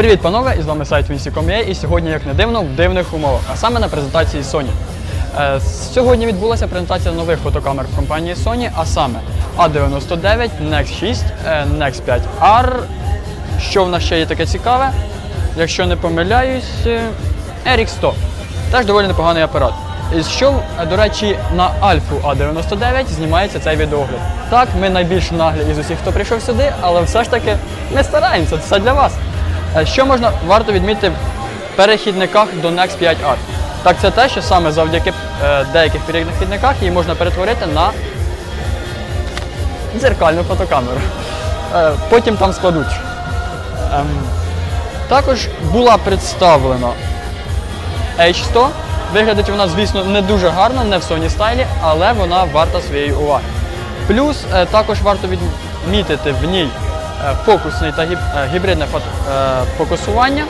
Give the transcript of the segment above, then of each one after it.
Привіт, панове! І з вами сайт Vinci.com.ua і сьогодні, як не дивно, в дивних умовах, а саме на презентації Sony. Е, Сьогодні відбулася презентація нових фотокамер компанії Sony, а саме A99, Nex 6, е, Nex 5R. Що в нас ще є таке цікаве? Якщо не помиляюсь, е, RX100. Теж доволі непоганий апарат. І що, е, до речі, на Альфу А99 знімається цей відеогляд. Так, ми найбільш наглі із усіх, хто прийшов сюди, але все ж таки ми стараємося, це все для вас. Е, Що можна варто відмітити в перехідниках до Nex 5R? Так це те, що саме завдяки е, деяких перехідниках її можна перетворити на дзеркальну фотокамеру. Е, Потім там складуть. Ем, Також була представлена H100. Виглядить вона, звісно, не дуже гарно, не в Sony стайлі, але вона варта своєї уваги. Плюс також варто відмітити в ній е, фокусний та е, гібридне е, фокусування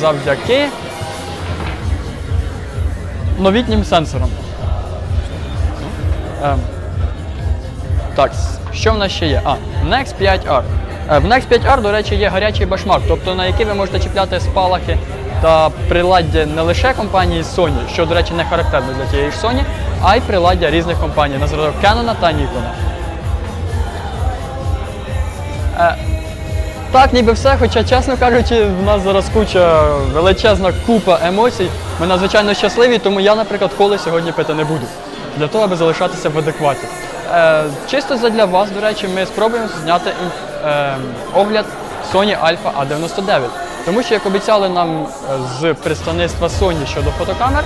завдяки новітнім сенсорам. Так, що в нас ще є? А, Nex 5R. Е, В Nex 5R, до речі, є гарячий башмак, тобто на який ви можете чіпляти спалахи та приладдя не лише компанії Sony, що, до речі, не характерно для тієї ж Sony, а й приладдя різних компаній на зразок Canon та Nikon. Е, так, ніби все, хоча, чесно кажучи, в нас зараз куча величезна купа емоцій. Ми надзвичайно щасливі, тому я, наприклад, коли сьогодні пити не буду. Для того, аби залишатися в адекваті. Е, чисто задля вас, до речі, ми спробуємо зняти е, огляд Sony Alpha A99. Тому що, як обіцяли нам е, з представництва Sony щодо фотокамер,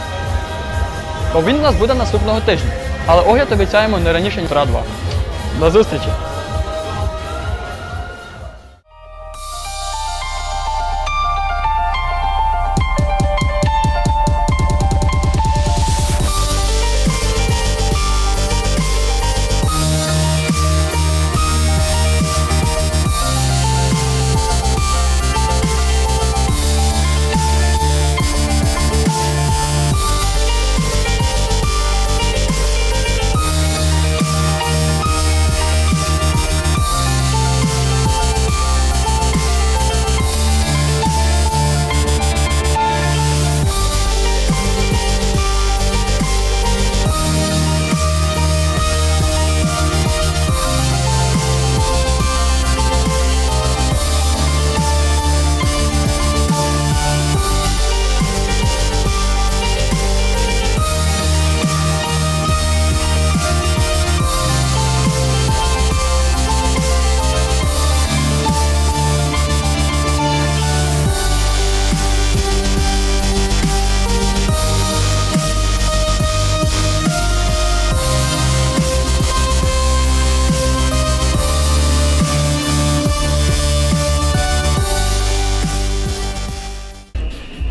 то він у нас буде наступного тижня. Але огляд обіцяємо не раніше, ніж 2. До зустрічі!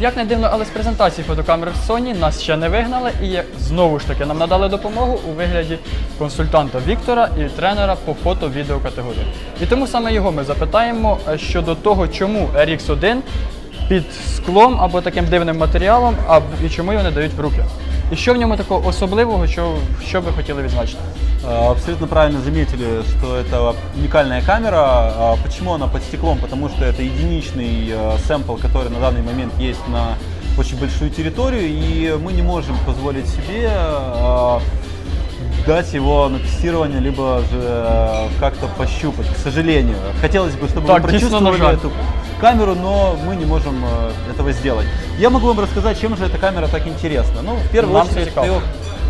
Як не дивно, але з презентації фотокамер Sony нас ще не вигнали і знову ж таки нам надали допомогу у вигляді консультанта Віктора і тренера по фото-відео категорії. І тому саме його ми запитаємо е, щодо того, чому RX1 під склом або таким дивним матеріалом, і чому його не дають в руки. І що в ньому такого особливого, що, що ви хотіли відзначити? А, Абсолютно правильно заметили, что это уникальная камера. А Почему она под стеклом? Потому что это единичный э, сэмпл, который на данный момент есть на очень большую территорию, и мы не можем позволить себе э, дать его на тестирование, либо же э, как-то пощупать, к сожалению. Хотелось бы, чтобы Так, вы действительно прочувствовали жаль. эту камеру, но мы не можем э, этого сделать. Я могу вам рассказать, чем же эта камера так интересна. Ну, в первую Нам очередь, её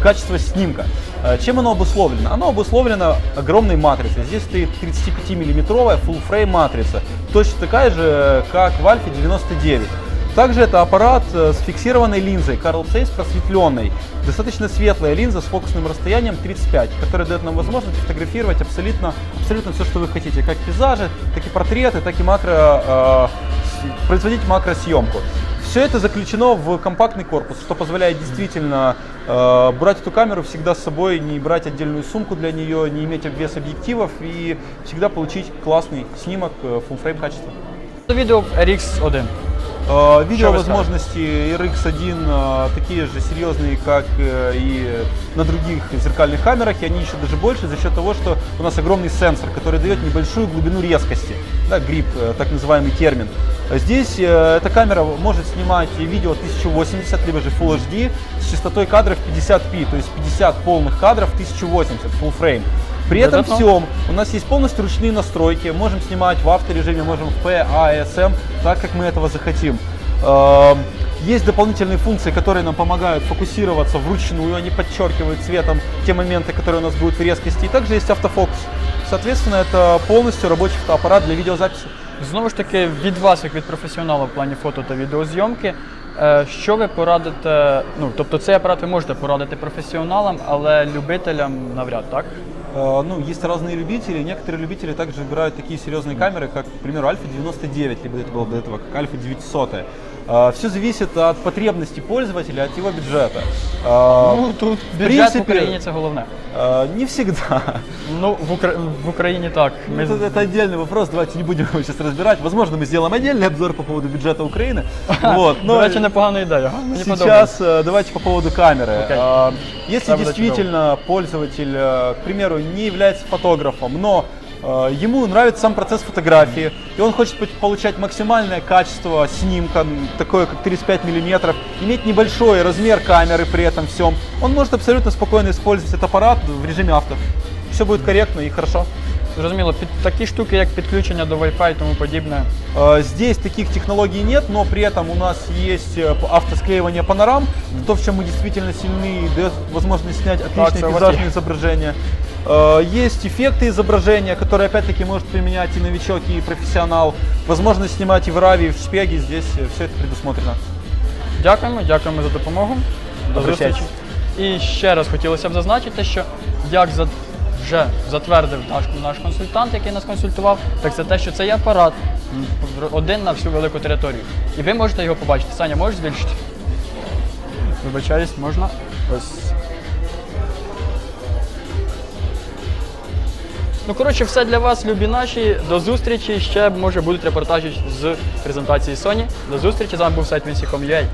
качество снимка. Э, Чем оно обусловлено? Оно обусловлено огромной матрицей. Здесь стоит 35-миллиметровая full-frame матрица, точно такая же, как в Альфе 99. Также это аппарат э, с фиксированной линзой Carl Zeiss просветленной. Достаточно светлая линза с фокусным расстоянием 35, которая дает нам возможность фотографировать абсолютно, абсолютно все, что вы хотите. Как пейзажи, так и портреты, так и макро, э, производить макросъемку. Все это заключено в компактный корпус, что позволяет действительно э, брать эту камеру всегда с собой, не брать отдельную сумку для нее, не иметь обвес объективов и всегда получить классный снимок э, full frame качества. Відео RX1. Э, Видео возможности RX1 э, такие же серьезные, как э, и на других зеркальных камерах, и они еще даже больше за счет того, что у нас огромный сенсор, который дает небольшую глубину резкости. да, грип, так называемый термин. Здесь эта камера может снимать видео 1080, либо же Full HD с частотой кадров 50p, то есть 50 полных кадров 1080, full frame. При этом Да-да-да. всем у нас есть полностью ручные настройки, можем снимать в авторежиме, можем в P, A, SM, так как мы этого захотим. Эм, Есть дополнительные функции, которые нам помогают фокусироваться вручную, они подчеркивают цветом те моменты, которые у нас будут в резкости. И также есть автофокус. Соответственно, это полностью рабочий фотоаппарат для видеозаписи. Знову ж таки, від вас, як від професіонала в плані фото та відеозйомки, е, що ви порадите? Ну, тобто цей апарат ви можете порадити професіоналам, але любителям навряд, так? Э, Ну, есть разные любители. Некоторые любители также выбирают такие серьезные камеры, как, к примеру, Альфа 99, либо это было до этого, как Альфа 900. Все зависит от потребностей пользователя, от его бюджета. Э, Ну, тут в бюджет в принципе, Україні це головне. э, Не всегда. Ну, в, Укра... в Україні так. Ми... Это, это отдельный вопрос, давайте не будем его сейчас разбирать. Возможно, мы сделаем отдельный обзор по поводу бюджета Украины. Вот, До но речі, непогана ідея. га? Мені подобається. Сейчас э, давайте по поводу камеры. Окей. Э, Если Ставлю действительно пользователь, э, к примеру, не является фотографом, но э, ему нравится сам процесс фотографии, и он хочет пот- получать максимальное качество снимка, м, такое как 35 миллиметров, иметь небольшой размер камеры при этом всем, он может абсолютно спокойно использовать этот аппарат в режиме авто. Все будет корректно и хорошо. Зрозуміло, під такі штуки, як підключення до Wi-Fi і тому подібне. Э, Здесь таких технологий нет, но при этом у нас есть э, п- автосклеивание панорам, то, в чем мы действительно сильны, и дает возможность снять отличные всё, вот пейзажные изображения. Э, Есть эффекты изображения, которые опять-таки может применять и новичок, и профессионал. Возможность снимать и в RAW, и в шпеге, здесь все это предусмотрено. Дякуємо, дякуємо за допомогу. До Обращайтесь. зустрічі. І ще раз хотілося б зазначити, що як за, вже затвердив наш, наш консультант, який нас консультував, так це те, що цей апарат один на всю велику територію. І ви можете його побачити. Саня, можеш збільшити? Вибачаюсь, можна. Ось. Ну, коротше, все для вас, любі наші. До зустрічі. Ще може будуть репортажі з презентації Sony. До зустрічі. З вами був сайт Vinci.com.ua.